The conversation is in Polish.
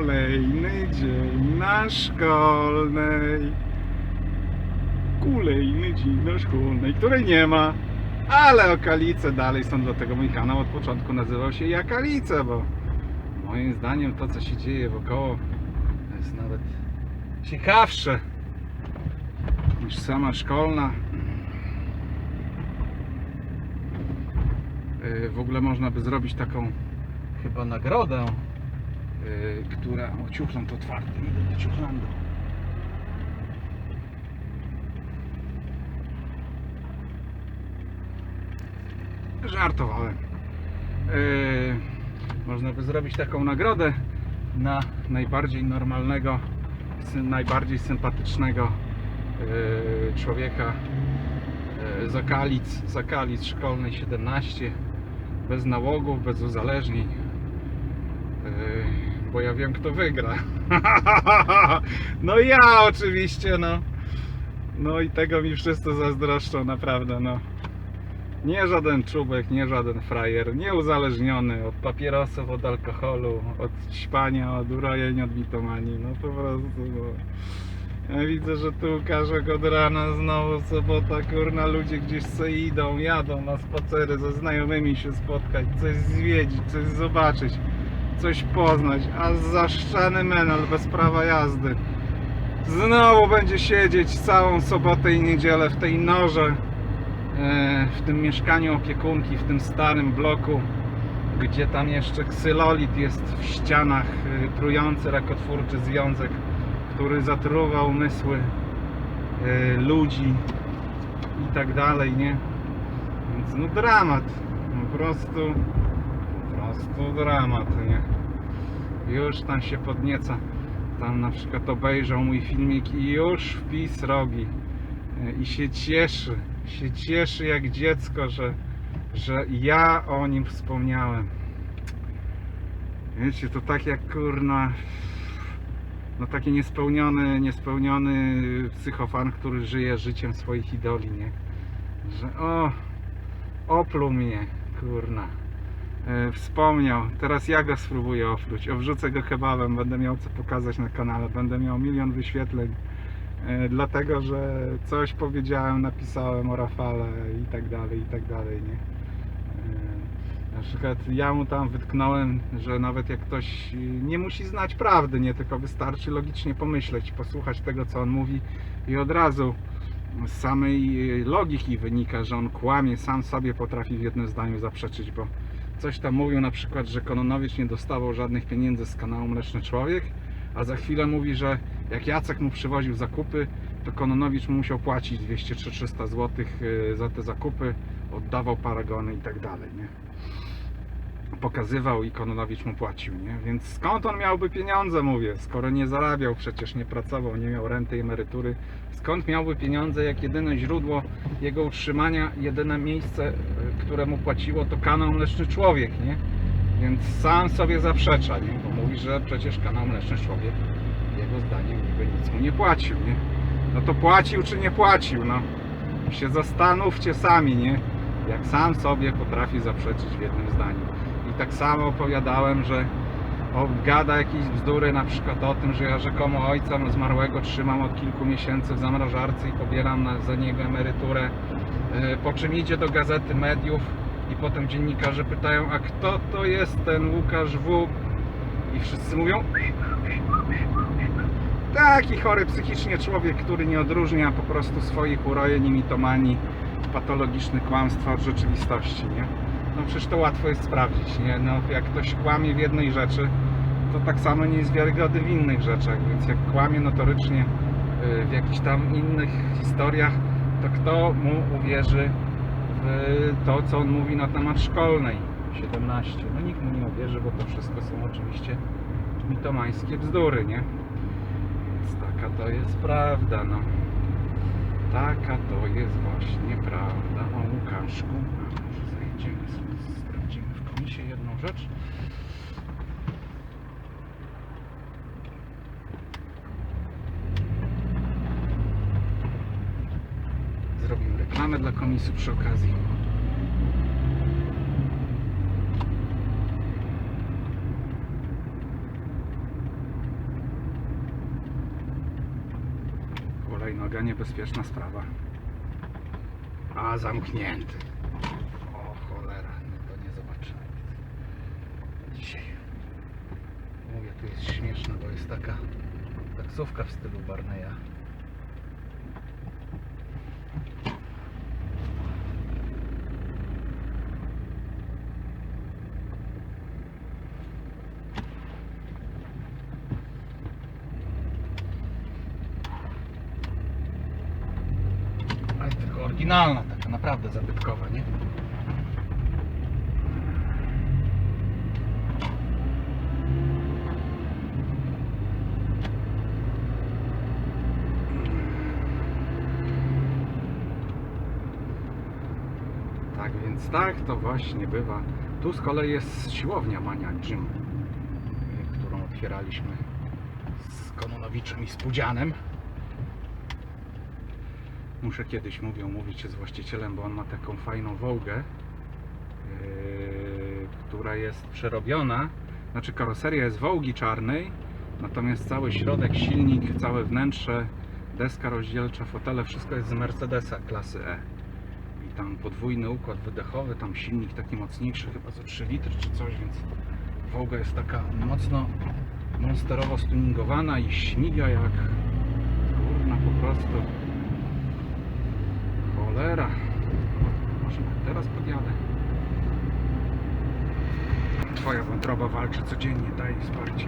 Kolejny dzień na szkolnej. Kolejny dzień na szkolnej, której nie ma. Ale okalice dalej są, dlatego mój kanał od początku nazywał się Jakalice, bo moim zdaniem to, co się dzieje wokoło, jest nawet ciekawsze niż sama szkolna. Yy, W ogóle można by zrobić taką chyba nagrodę, która... O, ciuchland otwarty, idę do ciuchlandu. Żartowałem. Yy, można by zrobić taką nagrodę na najbardziej normalnego, najbardziej sympatycznego yy, człowieka yy, Zakalic, Zakalic szkolnej 17 bez nałogów, bez uzależnień yy, bo ja wiem kto wygra no ja oczywiście no no i tego mi wszyscy zazdroszczą naprawdę no nie żaden czubek, nie żaden frajer, nie uzależniony od papierosów, od alkoholu, od śpania, od urojeń, od mitomanii. No po prostu. No. Ja widzę, że tu Łukaszek od rana znowu sobota, kurna, ludzie gdzieś sobie idą, jadą na spacery ze znajomymi się spotkać, coś zwiedzić, coś zobaczyć, coś poznać, a zaszczany menel bez prawa jazdy. Znowu będzie siedzieć całą sobotę i niedzielę w tej norze e, w tym mieszkaniu opiekunki, w tym starym bloku, gdzie tam jeszcze ksylolit jest w ścianach, e, trujący rakotwórczy związek, który zatruwa umysły e, ludzi i tak dalej, nie? Więc no dramat, po prostu, prostu dramat, nie? Już tam się podnieca, tam na przykład obejrzał mój filmik i już wpis robi i się cieszy, się cieszy jak dziecko, że, że ja o nim wspomniałem. Wiecie, to tak jak kurna, no taki niespełniony, niespełniony psychofan, który żyje życiem swoich idoli, nie? Że o, opluł mnie, kurna. E, wspomniał, teraz ja go spróbuję opluć, owrzucę go kebabem, będę miał co pokazać na kanale, będę miał milion wyświetleń. E, dlatego, że coś powiedziałem, napisałem o Rafale i tak dalej, i tak dalej, nie? E, Na przykład ja mu tam wytknąłem, że nawet jak ktoś nie musi znać prawdy, nie? Tylko wystarczy logicznie pomyśleć, posłuchać tego, co on mówi i od razu z samej logiki wynika, że on kłamie, sam sobie potrafi w jednym zdaniu zaprzeczyć, bo coś tam mówił na przykład, że Kononowicz nie dostawał żadnych pieniędzy z kanału Mleczny Człowiek, a za chwilę mówi, że jak Jacek mu przywoził zakupy, to Kononowicz mu musiał płacić 200 czy 300 zł za te zakupy, oddawał paragony i tak dalej, nie? Pokazywał i Kononowicz mu płacił, nie? Więc skąd on miałby pieniądze, mówię, skoro nie zarabiał, przecież nie pracował, nie miał renty i emerytury, skąd miałby pieniądze, jak jedyne źródło jego utrzymania, jedyne miejsce, y, które mu płaciło, to kanał Mleczny Człowiek, nie? Więc sam sobie zaprzecza, nie? Bo mówi, że przecież kanał Mleczny Człowiek jego zdaniem niby nic mu nie płacił, nie? No to płacił czy nie płacił, no? Się zastanówcie sami, nie? Jak sam sobie potrafi zaprzeczyć w jednym zdaniu. Tak samo opowiadałem, że gada jakieś bzdury na przykład o tym, że ja rzekomo ojca zmarłego trzymam od kilku miesięcy w zamrażarce i pobieram na, za niego emeryturę. Yy, po czym idzie do gazety mediów i potem dziennikarze pytają, a kto to jest ten Łukasz W? I wszyscy mówią taki chory psychicznie człowiek, który nie odróżnia po prostu swoich urojeń i mitomanii, patologicznych kłamstwa od rzeczywistości, nie? No przecież to łatwo jest sprawdzić, nie? No jak ktoś kłamie w jednej rzeczy, to tak samo nie jest wiarygodny w innych rzeczach, więc jak kłamie notorycznie y, w jakichś tam innych historiach, to kto mu uwierzy w to, co on mówi na temat szkolnej 17? No nikt mu nie uwierzy, bo to wszystko są oczywiście mitomańskie bzdury, nie? Więc taka to jest prawda, no. Taka to jest właśnie prawda o Łukaszku sprawdzimy, sprawdzimy w komisie jedną rzecz. Zrobimy reklamę dla komisu przy okazji. Kolejnoga niebezpieczna sprawa. A zamknięty. Tu jest śmieszne, bo jest taka taksówka w stylu Barneya. Ale tylko oryginalna, taka naprawdę zabytkowa, nie? Tak więc tak to właśnie bywa. Tu z kolei jest siłownia Maniak Gym, y, którą otwieraliśmy z Kononowiczem i z Pudzianem. Muszę kiedyś, mówię, umówić się z właścicielem, bo on ma taką fajną Wołgę, yy, która jest przerobiona. Znaczy karoseria jest Wołgi czarnej, natomiast cały środek, silnik, całe wnętrze, deska rozdzielcza, fotele, wszystko jest z Mercedesa klasy E. Tam podwójny układ wydechowy, tam silnik taki mocniejszy, chyba za 3 litry czy coś, więc Wołga jest taka mocno monsterowo stuningowana i śmiga jak kurna po prostu. Cholera. Może teraz podjadę. Twoja wątroba walczy codziennie, daj wsparcie.